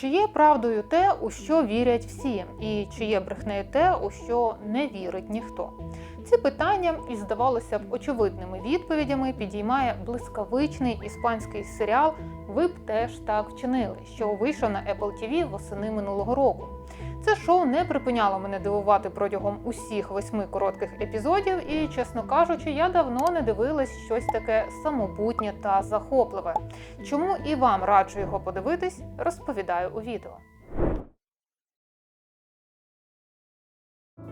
Чи є правдою те, у що вірять всі, і чи є брехнею те, у що не вірить ніхто? Ці питання, і здавалося б очевидними відповідями, підіймає блискавичний іспанський серіал Ви б теж так вчинили, що вийшов на Apple TV восени минулого року. Це шоу не припиняло мене дивувати протягом усіх восьми коротких епізодів, і, чесно кажучи, я давно не дивилась щось таке самобутнє та захопливе. Чому і вам раджу його подивитись, розповідаю у відео.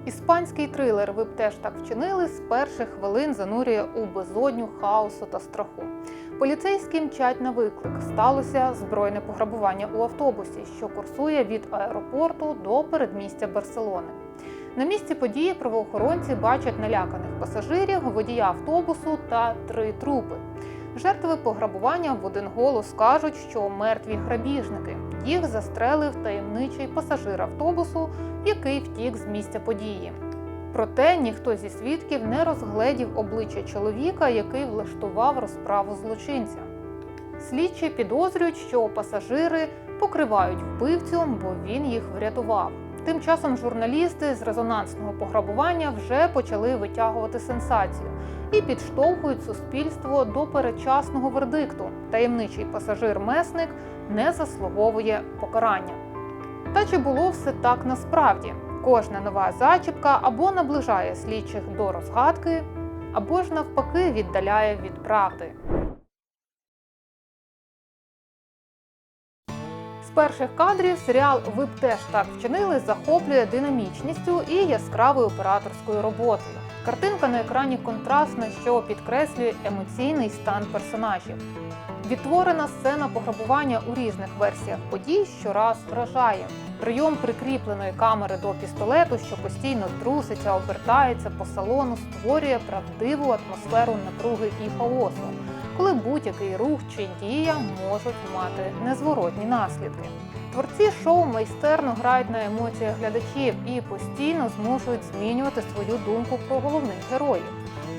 Іспанський трилер Ви б теж так вчинили з перших хвилин занурює у безодню хаосу та страху. Поліцейські мчать на виклик. Сталося збройне пограбування у автобусі, що курсує від аеропорту до передмістя Барселони. На місці події правоохоронці бачать наляканих пасажирів, водія автобусу та три трупи. Жертви пограбування в один голос кажуть, що мертві грабіжники. Їх застрелив таємничий пасажир автобусу, який втік з місця події. Проте ніхто зі свідків не розгледів обличчя чоловіка, який влаштував розправу злочинця. Слідчі підозрюють, що пасажири покривають вбивцю, бо він їх врятував. Тим часом журналісти з резонансного пограбування вже почали витягувати сенсацію і підштовхують суспільство до передчасного вердикту. Таємничий пасажир-месник не заслуговує покарання. Та чи було все так насправді? Кожна нова зачіпка або наближає слідчих до розгадки, або ж навпаки віддаляє від правди. Перших кадрів серіал Ви б теж так вчинили захоплює динамічністю і яскравою операторською роботою. Картинка на екрані контрастна, що підкреслює емоційний стан персонажів. Відтворена сцена пограбування у різних версіях подій щораз вражає. Прийом прикріпленої камери до пістолету, що постійно труситься, обертається по салону, створює правдиву атмосферу напруги і хаосу, коли будь-який рух чи дія можуть мати незворотні наслідки. Творці шоу майстерно грають на емоціях глядачів і постійно змушують змінювати свою думку про головних героїв.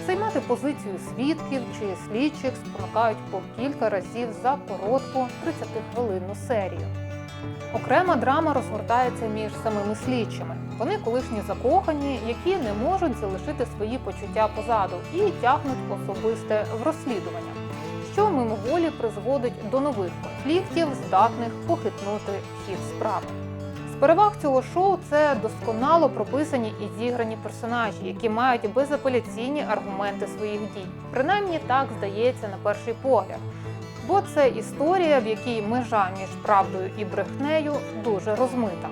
Займати позицію свідків чи слідчих спонукають по кілька разів за коротку 30-хвилинну серію. Окрема драма розгортається між самими слідчими. Вони колишні закохані, які не можуть залишити свої почуття позаду і тягнуть особисте в розслідування, що мимоволі призводить до нових конфліктів, здатних похитнути хід справи. З переваг цього шоу це досконало прописані і зіграні персонажі, які мають безапеляційні аргументи своїх дій. Принаймні так здається на перший погляд. Бо це історія, в якій межа між правдою і брехнею дуже розмита.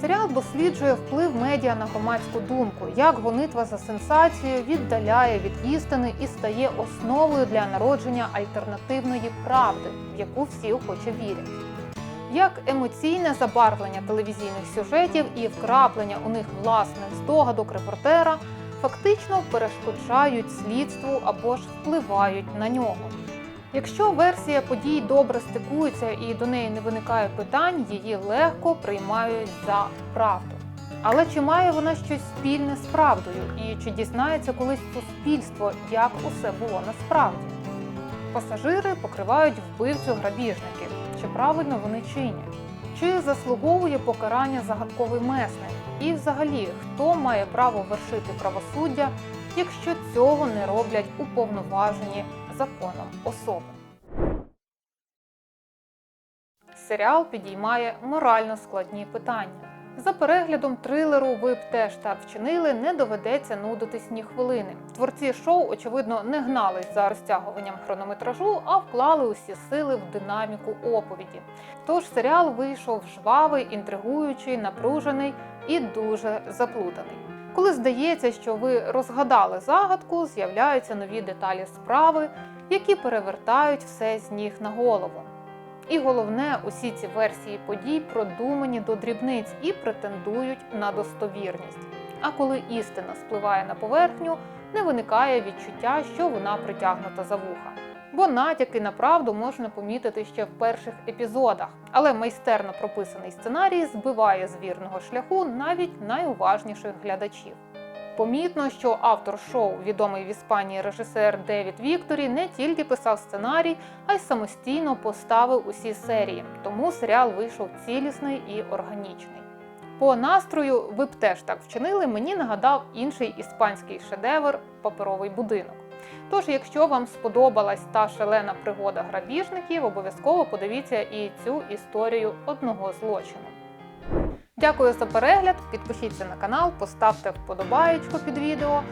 Серіал досліджує вплив медіа на громадську думку, як гонитва за сенсацією віддаляє від істини і стає основою для народження альтернативної правди, в яку всі охоче вірять. Як емоційне забарвлення телевізійних сюжетів і вкраплення у них власних здогадок репортера фактично перешкоджають слідству або ж впливають на нього. Якщо версія подій добре стикується і до неї не виникає питань, її легко приймають за правду. Але чи має вона щось спільне з правдою, і чи дізнається колись суспільство, як усе було насправді? Пасажири покривають вбивцю грабіжників, чи правильно вони чинять? Чи заслуговує покарання загадковий месник? І взагалі, хто має право вершити правосуддя, якщо цього не роблять уповноважені законом особи? Серіал підіймає морально складні питання. За переглядом трилеру ви б теж так вчинили, не доведеться нудитись ні хвилини. Творці шоу, очевидно, не гнались за розтягуванням хронометражу, а вклали усі сили в динаміку оповіді. Тож серіал вийшов жвавий, інтригуючий, напружений і дуже заплутаний. Коли здається, що ви розгадали загадку, з'являються нові деталі справи, які перевертають все з ніг на голову. І головне, усі ці версії подій продумані до дрібниць і претендують на достовірність. А коли істина спливає на поверхню, не виникає відчуття, що вона притягнута за вуха. Бо натяки на правду можна помітити ще в перших епізодах, але майстерно прописаний сценарій збиває з вірного шляху навіть найуважніших глядачів. Помітно, що автор шоу, відомий в Іспанії режисер Девід Вікторі, не тільки писав сценарій, а й самостійно поставив усі серії. Тому серіал вийшов цілісний і органічний. По настрою ви б теж так вчинили. Мені нагадав інший іспанський шедевр Паперовий будинок. Тож, якщо вам сподобалась та шалена пригода грабіжників, обов'язково подивіться і цю історію одного злочину. Дякую за перегляд. Підпишіться на канал, поставте вподобаєчку під відео.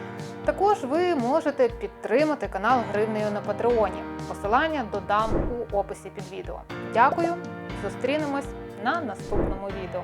Також ви можете підтримати канал гривнею на Патреоні. Посилання додам у описі під відео. Дякую, зустрінемось на наступному відео.